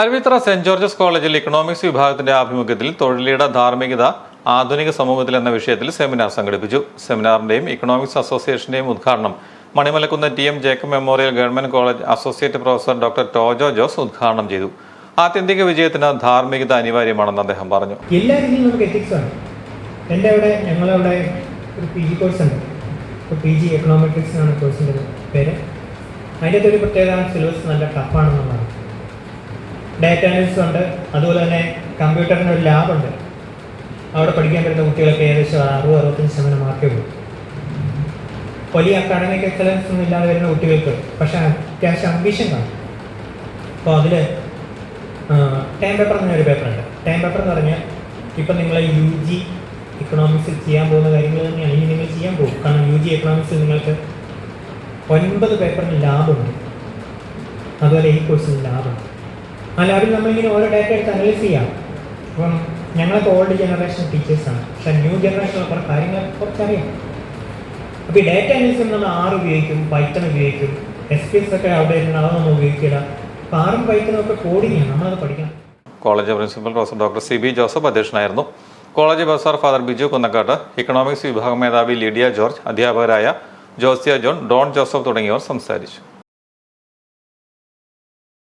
Aruvithura saint George's കോളേജിൽ economics വിഭാഗത്തിന്റെ ആഭിമുഖ്യത്തിൽ തൊഴിലിയുടെ ധാർമ്മികത ആധുനിക സമൂഹത്തിൽ എന്ന വിഷയത്തിൽ സെമിനാർ സംഘടിപ്പിച്ചു. സെമിനാറിന്റെയും ഇക്കണോമിക്സ് അസോസിയേഷന്റെയും ഉദ്ഘാടനം Manimalakunnu T M Jacob memorial government college associate professor doctor Tojo Jose ഉദ്ഘാടനം ചെയ്തു. ആത്യന്തിക വിജയത്തിന് ധാർമ്മികത അനിവാര്യമാണെന്ന് അദ്ദേഹം പറഞ്ഞു. എല്ലാ രീതിയിലും എത്തിക്സ് അവിടെ ഞങ്ങളവിടെ ഒരു കോഴ്സ് ഉണ്ട്. അതിന്റെ ഒരു പ്രത്യേകത സിലബസ് നല്ല ടഫാണെന്നുള്ളതാണ് ഡാറ്റ അനാലിസിസ് ഉണ്ട്. അതുപോലെ തന്നെ കമ്പ്യൂട്ടറിന്റെ ഒരു ലാബുണ്ട് അവിടെ പഠിക്കാൻ പറ്റുന്ന കുട്ടികളൊക്കെ ഏകദേശം അറുപത് അറുപത്തഞ്ച് ശതമാനം മാർക്കേ ഉള്ളൂ. വലിയ അക്കാഡമിക് എക്സലൻസ് ഒന്നും ഇല്ലാതെ വരുന്ന കുട്ടികൾക്ക് പക്ഷെ അത്യാവശ്യം അംബിഷൻ കാണും. അപ്പോൾ അതിൽ ടൈം പേപ്പർ എന്ന് എന്നൊരു പേപ്പറുണ്ട് ടൈം പേപ്പർ എന്ന് പറഞ്ഞാൽ ഇപ്പം നിങ്ങൾ യു ജി ഇക്കണോമിക്സിൽ ചെയ്യാൻ പോകുന്ന കാര്യങ്ങൾ തന്നെയാണ്. ഇനി നിങ്ങൾ ചെയ്യാൻ പോകും. കാരണം യു ജി എക്കണോമിക്സിൽ നിങ്ങൾക്ക് ഒൻപത് പേപ്പറിന് ലാബുണ്ട് അതുപോലെ ഈ കോഴ്സിന് ലാബുണ്ട് ആ ലാബിൽ നമ്മളിങ്ങനെ ഓരോ ഡാറ്റ എടുത്ത് അനലൈസ് ചെയ്യാം. അപ്പം ഞങ്ങളൊക്കെ ഓൾഡ് ജനറേഷൻ ടീച്ചേഴ്സാണ് പക്ഷെ ന്യൂ ജനറേഷൻ കുറേ കാര്യങ്ങൾ കുറച്ചറിയാം. അപ്പോൾ ഈ ഡാറ്റ അനലിസിസ് നമ്മൾ ആർ ഉപയോഗിക്കും പൈത്തൺ ഉപയോഗിക്കും എസ് പി എസ് ഒക്കെ അവിടെ ഇരുന്ന അത് നമ്മൾ ഉപയോഗിക്കില്ല. അപ്പോൾ ആറും പൈത്തണും ഒക്കെ കോഡിങ് ആണ്. നമ്മളത് പഠിക്കണം. College principal professor doctor C B Joseph അധ്യക്ഷനായിരുന്നു. College professor father Biju Kunnakkattu economics വിഭാഗം മേധാവി ലിഡിയ ജോർജ് അധ്യാപകരായ ജോസിയ ജോൺ ഡോൺ ജോസഫ് തുടങ്ങിയവർ സംസാരിച്ചു.